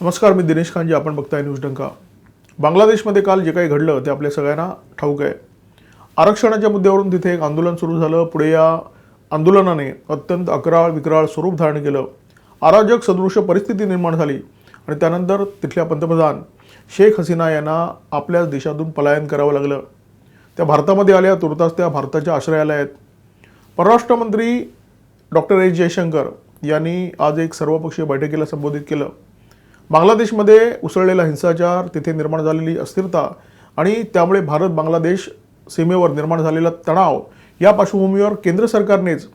नमस्कार मी दिनेश खानजी आपण बघताय न्यूज डंका. बांगलादेशमध्ये काल जे काही घडलं ते आपल्या सगळ्यांना ठाऊक आहे. आरक्षणाच्या मुद्द्यावरून तिथे एक आंदोलन सुरू झालं. पुढे या आंदोलनाने अत्यंत अकराळ विकराळ स्वरूप धारण केलं. अराजक सदृश परिस्थिती निर्माण झाली आणि त्यानंतर तिथल्या पंतप्रधान शेख हसीना यांना आपल्याच देशातून पलायन करावं लागलं. त्या भारतामध्ये आल्या तुर्तास त्या भारताच्या आश्रयाला आहेत. परराष्ट्र मंत्री डॉक्टर एस जयशंकर यांनी आज एक सर्वपक्षीय बैठकीला संबोधित केलं. बांगलादेशमध्ये उसळलेला हिंसाचार तिथे निर्माण झालेली अस्थिरता आणि त्यामुळे भारत बांगलादेश सीमेवर निर्माण झालेला तणाव या पार्श्वभूमीवर केंद्र सरकारनेच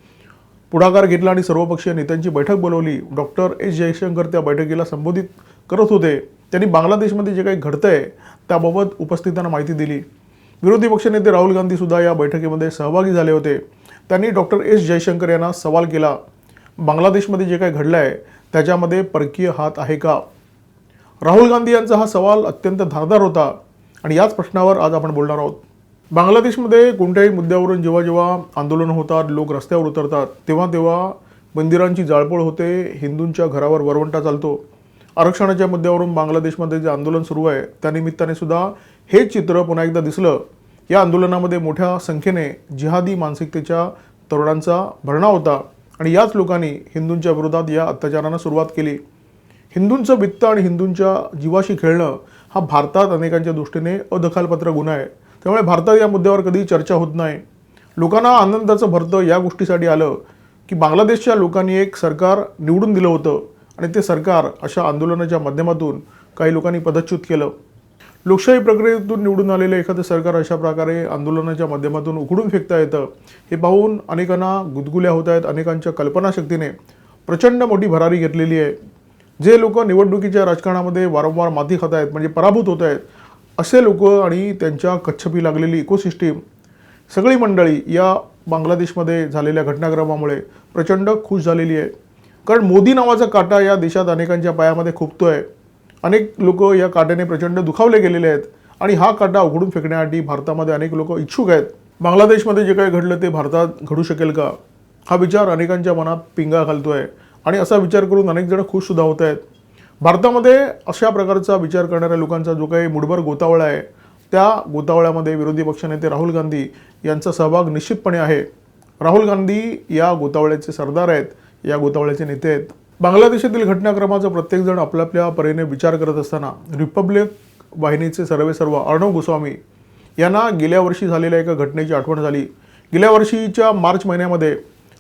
पुढाकार घेतला आणि सर्वपक्षीय नेत्यांची बैठक बोलवली. डॉक्टर एस जयशंकर त्या बैठकीला संबोधित करत होते. त्यांनी बांगलादेशमध्ये जे काही घडतं आहे त्याबाबत उपस्थितांना माहिती दिली. विरोधी पक्षनेते राहुल गांधीसुद्धा या बैठकीमध्ये सहभागी झाले होते. त्यांनी डॉक्टर एस जयशंकर यांना सवाल केला बांगलादेशमध्ये जे काही घडलं आहे त्याच्यामध्ये परकीय हात आहे का? राहुल गांधी यांचा हा सवाल अत्यंत धारदार होता आणि याच प्रश्नावर आज आपण बोलणार आहोत. बांगलादेशमध्ये कोणत्याही मुद्द्यावरून जेव्हा जेव्हा आंदोलनं होतात लोक रस्त्यावर उतरतात तेव्हा तेव्हा मंदिरांची जाळपोळ होते हिंदूंच्या घरावर वरवंटा चालतो. आरक्षणाच्या मुद्द्यावरून बांगलादेशमध्ये जे आंदोलन सुरू आहे त्यानिमित्ताने सुद्धा हे चित्र पुन्हा एकदा दिसलं. या आंदोलनामध्ये मोठ्या संख्येने जिहादी मानसिकतेच्या तरुणांचा भरणा होता आणि याच लोकांनी हिंदूंच्या विरोधात या अत्याचारांना सुरुवात केली. हिंदूंचं वित्त आणि हिंदूंच्या जीवाशी खेळणं हा भारतात अनेकांच्या दृष्टीने अदखलपत्र गुन्हा आहे. त्यामुळे भारतात या मुद्द्यावर कधी चर्चा होत नाही. लोकांना आनंदाचं भरतं या गोष्टीसाठी आलं की बांगलादेशच्या लोकांनी एक सरकार निवडून दिलं होतं आणि ते सरकार अशा आंदोलनाच्या माध्यमातून काही लोकांनी पदच्युत केलं. लोकशाही प्रक्रियेतून निवडून आलेलं एखादं सरकार अशा प्रकारे आंदोलनाच्या माध्यमातून उघडून फेकता येतं हे पाहून अनेकांना गुदगुल्या होत आहेत अनेकांच्या कल्पनाशक्तीने प्रचंड मोठी भरारी घेतलेली आहे. जे लोक निवडणुकीच्या राजकारणामध्ये वारंवार माती खात आहेत म्हणजे पराभूत होत आहेत असे लोक आणि त्यांच्या कच्छपी लागलेली इकोसिस्टीम सगळी मंडळी या बांगलादेशमध्ये झालेल्या घटनाक्रमामुळे प्रचंड खुश झालेली आहे. कारण मोदी नावाचा काटा या देशात अनेकांच्या पायामध्ये खुपतो आहे अनेक लोक या काट्याने प्रचंड दुखावले गेलेले आहेत आणि हा काटा उघडून फेकण्यासाठी भारतामध्ये अनेक लोक इच्छुक आहेत. बांगलादेशमध्ये जे काही घडलं ते भारतात घडू शकेल का? हा विचार अनेकांच्या मनात पिंगा घालतो आहे आणि असा विचार करून अनेक जण खुश सुद्धा होत आहेत. भारतामध्ये अशा प्रकारचा विचार करणाऱ्या लोकांचा जो काही मुठभर गोतावळा आहे त्या गोतावळ्यामध्ये विरोधी पक्षनेते राहुल गांधी यांचा सहभाग निश्चितपणे आहे. राहुल गांधी या गोतावळ्याचे सरदार आहेत या गोतावळ्याचे नेते आहेत. बांगलादेशातील घटनाक्रमाचा प्रत्येकजण आपल्या परीने विचार करत असताना रिपब्लिक वाहिनीचे सर्वे सर्व अर्णव गोस्वामी यांना गेल्या वर्षी झालेल्या एका घटनेची आठवण झाली. गेल्या वर्षीच्या मार्च महिन्यामध्ये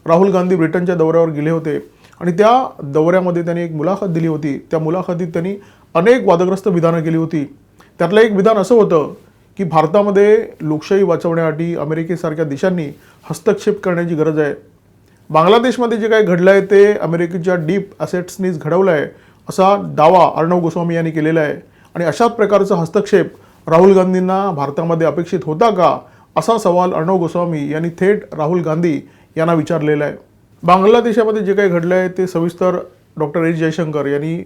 राहुल गांधी ब्रिटनच्या दौऱ्यावर गेले होते. आणि त्या दौऱ्यामध्ये त्यांनी एक मुलाखत दिली होती. त्या मुलाखतीत त्यांनी अनेक वादग्रस्त विधानं केली होती. त्यातलं एक विधान असं होतं की भारतामध्ये लोकशाही वाचवण्यासाठी अमेरिकेसारख्या देशांनी हस्तक्षेप करण्याची गरज आहे. बांगलादेशमध्ये जे काही घडलं आहे ते अमेरिकेच्या डीप असेट्सनीच घडवलं आहे असा दावा अर्णव गोस्वामी यांनी केलेला आहे. आणि अशाच प्रकारचा हस्तक्षेप राहुल गांधींना भारतामध्ये अपेक्षित होता का? असा सवाल अर्णव गोस्वामी यांनी थेट राहुल गांधी यांना विचारलेला आहे. बांगलादेशामध्ये जे काही घडलं आहे ते सविस्तर डॉक्टर एस जयशंकर यांनी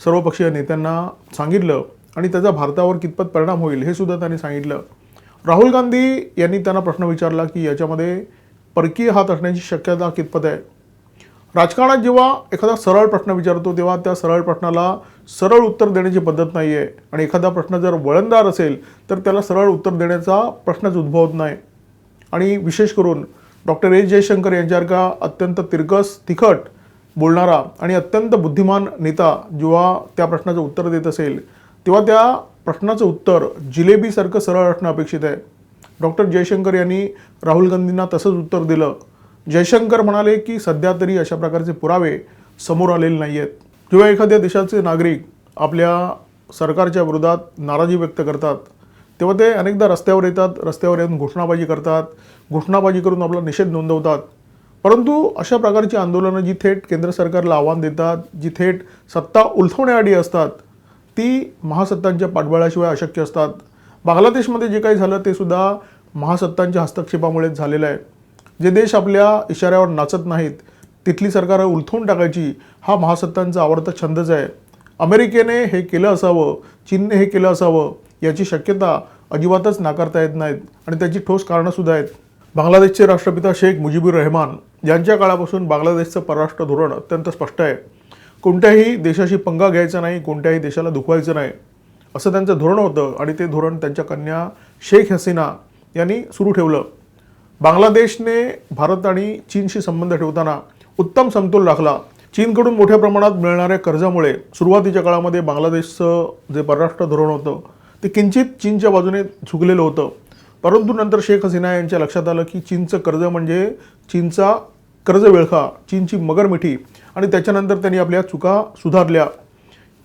सर्वपक्षीय नेत्यांना सांगितलं आणि त्याचा भारतावर कितपत परिणाम होईल हे सुद्धा त्यांनी सांगितलं. राहुल गांधी यांनी त्यांना प्रश्न विचारला की याच्यामध्ये परकीय हात असण्याची शक्यता कितपत आहे? राजकारणात जेव्हा एखादा सरळ प्रश्न विचारतो तेव्हा त्या सरळ प्रश्नाला सरळ उत्तर देण्याची पद्धत नाही आहे आणि एखादा प्रश्न जर वळणदार असेल तर त्याला सरळ उत्तर देण्याचा प्रश्नच उद्भवत नाही. आणि विशेष करून डॉक्टर एस जयशंकर यांच्यासारखा अत्यंत तिरकस तिखट बोलणारा आणि अत्यंत बुद्धिमान नेता जेव्हा त्या प्रश्नाचं उत्तर देत असेल तेव्हा त्या प्रश्नाचं उत्तर जिलेबीसारखं सरळ असणं अपेक्षित आहे. डॉक्टर जयशंकर यांनी राहुल गांधींना तसंच उत्तर दिलं. जयशंकर म्हणाले की सध्या तरी अशा प्रकारचे पुरावे समोर आलेले नाही आहेत जेव्हा एखाद्या देशाचे नागरिक आपल्या सरकारच्या विरोधात नाराजी व्यक्त करतात तेव्हा ते अनेकदा रस्त्यावर येतात रस्त्यावर येऊन घोषणाबाजी करतात घोषणाबाजी करून आपला निषेध नोंदवतात. परंतु अशा प्रकारची आंदोलनं जी थेट केंद्र सरकारला आव्हान देतात जी थेट सत्ता उलथवण्याआडी असतात ती महासत्तांच्या पाठबळाशिवाय अशक्य असतात. बांगलादेशमध्ये जे काही झालं ते सुद्धा महासत्तांच्या हस्तक्षेपामुळेच झालेलं आहे. जे देश आपल्या इशाऱ्यावर नाचत नाहीत तिथली सरकारं उलथवून टाकायची हा महासत्तांचा आवडता छंदच आहे. अमेरिकेने हे केलं असावं चीनने हे केलं असावं याची शक्यता अजिबातच नाकारता येत नाहीत आणि त्याची ठोस कारणंसुद्धा आहेत. बांगलादेशचे राष्ट्रपिता शेख मुजीबुर रहमान यांच्या काळापासून बांगलादेशचं परराष्ट्र धोरण अत्यंत स्पष्ट आहे. कोणत्याही देशाशी पंगा घ्यायचा नाही कोणत्याही देशाला दुखवायचं नाही. असं त्यांचं धोरण होतं आणि ते धोरण त्यांच्या कन्या शेख हसीना यांनी सुरू ठेवलं. बांगलादेशने भारत आणि चीनशी संबंध ठेवताना उत्तम समतोल राखला. चीनकडून मोठ्या प्रमाणात मिळणाऱ्या कर्जामुळे सुरुवातीच्या काळामध्ये बांगलादेशचं जे परराष्ट्र धोरण होतं ते किंचित चीनच्या बाजूने झुकलेलं होतं. परंतु नंतर शेख हसीना यांच्या लक्षात आलं की चीनचं कर्ज म्हणजे चीनचा कर्ज वेळखा चीनची मगरमिठी आणि त्याच्यानंतर त्यांनी आपल्या चुका सुधारल्या.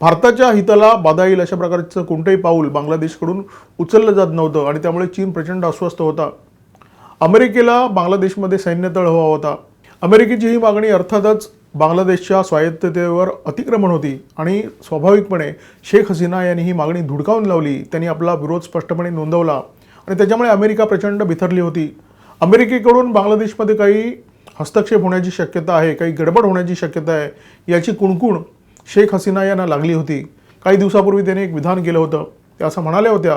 भारताच्या हिताला बाधा येईल अशा प्रकारचं कोणतंही पाऊल बांगलादेशकडून उचललं जात नव्हतं आणि त्यामुळे चीन प्रचंड अस्वस्थ होता. अमेरिकेला बांगलादेशमध्ये सैन्यतळ हवा होता. अमेरिकेची ही मागणी अर्थातच बांगलादेशच्या स्वायत्ततेवर अतिक्रमण होती आणि स्वाभाविकपणे शेख हसीना यांनी ही मागणी धुडकावून लावली. त्यांनी आपला विरोध स्पष्टपणे नोंदवला आणि त्याच्यामुळे अमेरिका प्रचंड बिथरली होती. अमेरिकेकडून बांगलादेशमध्ये काही हस्तक्षेप होण्याची शक्यता आहे काही गडबड होण्याची शक्यता आहे याची कुणकुण शेख हसीना यांना लागली होती. काही दिवसापूर्वी त्याने एक विधान केलं होतं. त्या असं म्हणाल्या होत्या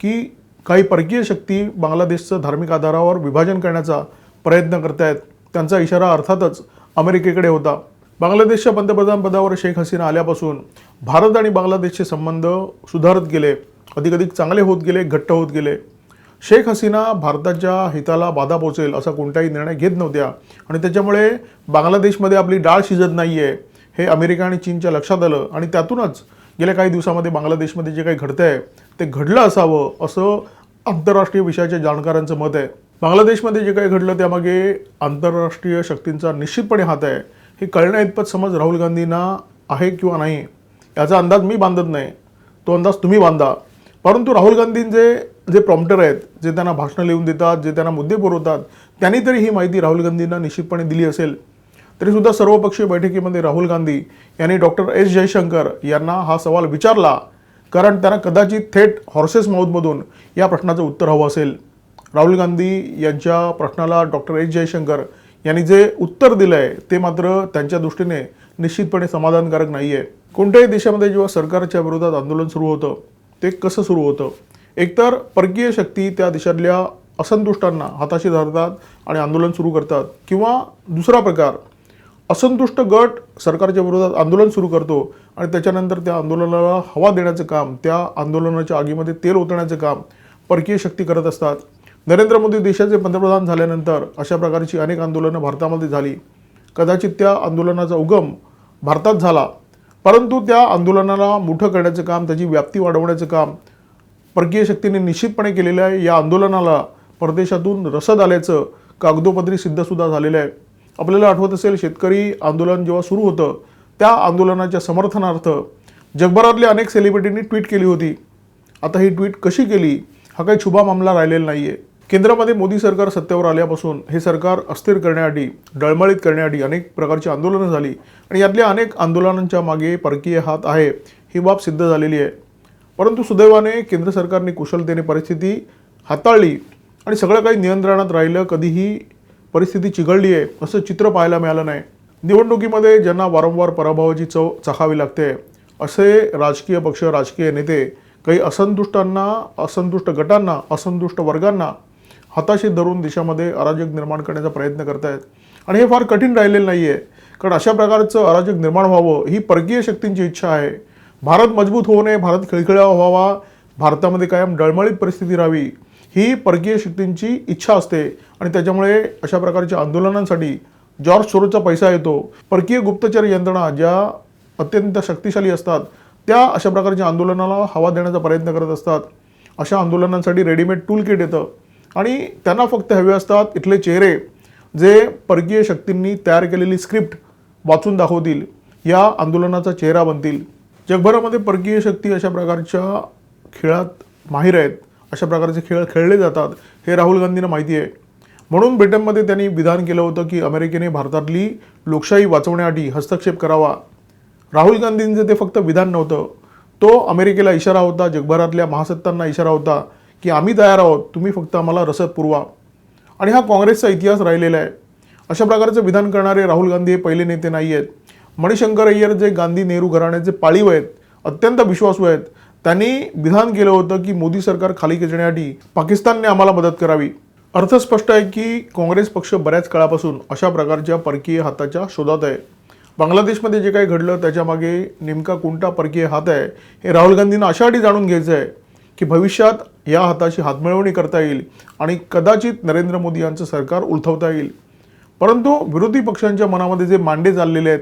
की काही परकीय शक्ती बांगलादेशचं धार्मिक आधारावर विभाजन करण्याचा प्रयत्न करत आहेत त्यांचा इशारा अर्थातच अमेरिकेकडे होता. बांगलादेशच्या पंतप्रधानपदावर शेख हसीना आल्यापासून भारत आणि बांगलादेशचे संबंध सुधारत गेले. अधिकाधिक चांगले होत गेले घट्ट होत गेले. शेख हसीना भारताच्या हिताला बाधा पोचेल असा कोणताही निर्णय घेत नव्हत्या. आणि त्याच्यामुळे बांगलादेशमध्ये आपली डाळ शिजत नाही आहे हे अमेरिका आणि चीनच्या लक्षात आलं. आणि त्यातूनच गेल्या काही दिवसामध्ये बांगलादेशमध्ये जे काही घडतं आहे ते घडलं असावं असं आंतरराष्ट्रीय विषयाच्या जाणकारांचं मत आहे. बांगलादेशमध्ये जे काही घडलं त्यामागे आंतरराष्ट्रीय शक्तींचा निश्चितपणे हात आहे. हे कळण्या इतपत समज राहुल गांधींना आहे किंवा नाही याचा अंदाज मी बांधत नाही. तो अंदाज तुम्ही बांधा. परंतु राहुल गांधींचे जे प्रॉम्प्टर आहेत जे त्यांना भाषणं लिहून देतात जे त्यांना मुद्दे पुरवतात त्यांनी तरी ही माहिती राहुल गांधींना निश्चितपणे दिली असेल. तरीसुद्धा सर्वपक्षीय बैठकीमध्ये राहुल गांधी यांनी डॉक्टर एस जयशंकर यांना हा सवाल विचारला कारण त्यांना कदाचित थेट हॉर्सेस माऊथमधून या प्रश्नाचं उत्तर हवं असेल. राहुल गांधी यांच्या प्रश्नाला डॉक्टर एस जयशंकर यांनी जे उत्तर दिलं आहे ते मात्र त्यांच्या दृष्टीने निश्चितपणे समाधानकारक नाही आहे कोणत्याही देशामध्ये जेव्हा सरकारच्या विरोधात आंदोलन सुरू होतं ते कसं सुरू होतं? एकतर परकीय शक्ती त्या देशातल्या असंतुष्टांना हाताशी धरतात आणि आंदोलन सुरू करतात किंवा दुसरा प्रकार असंतुष्ट गट सरकारच्या विरोधात आंदोलन सुरू करतो आणि त्याच्यानंतर त्या आंदोलनाला हवा देण्याचं काम त्या आंदोलनाच्या आगीमध्ये तेल ओतण्याचं काम परकीय शक्ती करत असतात. नरेंद्र मोदी देशाचे पंतप्रधान झाल्यानंतर अशा प्रकारची अनेक आंदोलनं भारतामध्ये झाली. कदाचित त्या आंदोलनाचा उगम भारतात झाला. परंतु त्या आंदोलनाला मोठं करण्याचं काम त्याची व्याप्ती वाढवण्याचं काम परकीय शक्तीने निश्चितपणे केलेलं आहे. या आंदोलनाला परदेशातून रसद आल्याचं कागदोपत्री सिद्धसुद्धा झालेलं आहे. आपल्याला आठवत असेल शेतकरी आंदोलन जेव्हा सुरू होतं त्या आंदोलनाच्या समर्थनार्थ जगभरातल्या अनेक सेलिब्रिटींनी ट्विट केली होती. आता ही ट्विट कशी केली हा काही छुबा मामला राहिलेला नाही आहे केंद्रामध्ये मोदी सरकार सत्तेवर आल्यापासून हे सरकार अस्थिर करण्यासाठी डळमळीत करण्यासाठी अनेक प्रकारची आंदोलनं झाली आणि यातल्या अनेक आंदोलनांच्या मागे परकीय हात आहे ही बाब सिद्ध झालेली आहे. परंतु सुदैवाने केंद्र सरकारने कुशलतेने परिस्थिती हाताळली आणि सगळं काही नियंत्रणात राहिलं कधीही परिस्थिती चिघळली आहे असं चित्र पाहायला मिळालं नाही. निवडणुकीमध्ये ज्यांना वारंवार पराभवाची चव चाखावी लागते असे राजकीय पक्ष राजकीय नेते काही असंतुष्टांना असंतुष्ट गटांना असंतुष्ट वर्गांना हाताशी धरून देशामध्ये अराजक निर्माण करण्याचा प्रयत्न करतायत. आणि हे फार कठीण राहिलेलं नाही आहे कारण अशा प्रकारचं अराजक निर्माण व्हावं ही परकीय शक्तींची इच्छा आहे. भारत मजबूत होऊ नये भारत खिळखिळा व्हावा भारतामध्ये कायम डळमळीत परिस्थिती राहावी ही परकीय शक्तींची इच्छा असते. आणि त्याच्यामुळे अशा प्रकारच्या आंदोलनांसाठी जॉर्ज सोरोचा पैसा येतो. परकीय गुप्तचर यंत्रणा ज्या अत्यंत शक्तिशाली असतात त्या अशा प्रकारच्या आंदोलनाला हवा देण्याचा प्रयत्न करत असतात. अशा आंदोलनांसाठी रेडीमेड टूल किट येतं. आणि त्यांना फक्त हवे असतात इथले चेहरे जे परकीय शक्तींनी तयार केलेली स्क्रिप्ट वाचून दाखवतील या आंदोलनाचा चेहरा बनतील. जगभरामध्ये परकीय शक्ती अशा प्रकारच्या खेळात माहीर आहेत अशा प्रकारचे खेळ खेळले जातात हे राहुल गांधींना माहिती आहे. म्हणून ब्रिटनमध्ये त्यांनी विधान केलं होतं की अमेरिकेने भारतातली लोकशाही वाचवण्यासाठी हस्तक्षेप करावा. राहुल गांधींचं ते फक्त विधान नव्हतं. तो अमेरिकेला इशारा होता जगभरातल्या महासत्तांना इशारा होता. की आम्ही तयार आहोत तुम्ही फक्त आम्हाला रसद पुरवा. आणि हा काँग्रेसचा इतिहास राहिलेला आहे. अशा प्रकारचं विधान करणारे राहुल गांधी हे पहिले नेते नाही आहेत. मणिशंकर अय्यर जे गांधी नेहरू घराण्याचे पाळीव आहेत अत्यंत विश्वासू आहेत. त्यांनी विधान केलं होतं की मोदी सरकार खाली खेचण्यासाठी पाकिस्तानने आम्हाला मदत करावी. अर्थ स्पष्ट आहे की काँग्रेस पक्ष बऱ्याच काळापासून अशा प्रकारच्या परकीय हाताच्या शोधात आहे. बांगलादेशमध्ये जे काही घडलं त्याच्यामागे नेमका कोणता परकीय हात आहे हे राहुल गांधींना अशासाठी जाणून घ्यायचं आहे. की भविष्यात या हाताची हातमिळवणी करता येईल आणि कदाचित नरेंद्र मोदी यांचं सरकार उलथवता येईल. परंतु विरोधी पक्षांच्या मनामध्ये जे मांडे चाललेले आहेत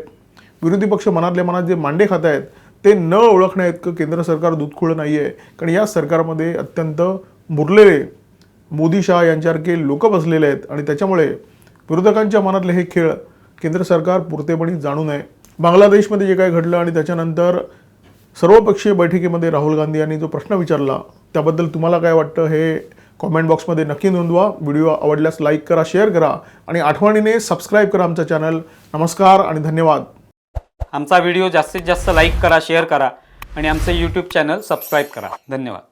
विरोधी पक्ष मनातल्या मनात जे मांडे खात आहेत ते न ओळखण्याइतकं केंद्र सरकार दूधखुळं नाही आहे कारण या सरकारमध्ये अत्यंत मुरलेले मोदी शाह यांच्यासारखे लोक बसलेले आहेत आणि त्याच्यामुळे विरोधकांच्या मनातले हे खेळ केंद्र सरकार पुरतेपणी जाणू नये. बांगलादेशमध्ये जे काय घडलं आणि त्याच्यानंतर सर्वपक्षीय बैठकीमध्ये राहुल गांधी यांनी जो प्रश्न विचारला त्याबद्दल तुम्हाला काय वाटतं हे कॉमेंट बॉक्समध्ये नक्की नोंदवा. व्हिडिओ आवडल्यास लाईक करा शेअर करा आणि आठवणीने सबस्क्राईब करा आमचा चॅनल नमस्कार आणि धन्यवाद. आमचा व्हिडिओ जास्तीत जास्त लाईक करा शेअर करा आणि आमचं यूट्यूब चॅनल सबस्क्राईब करा. धन्यवाद.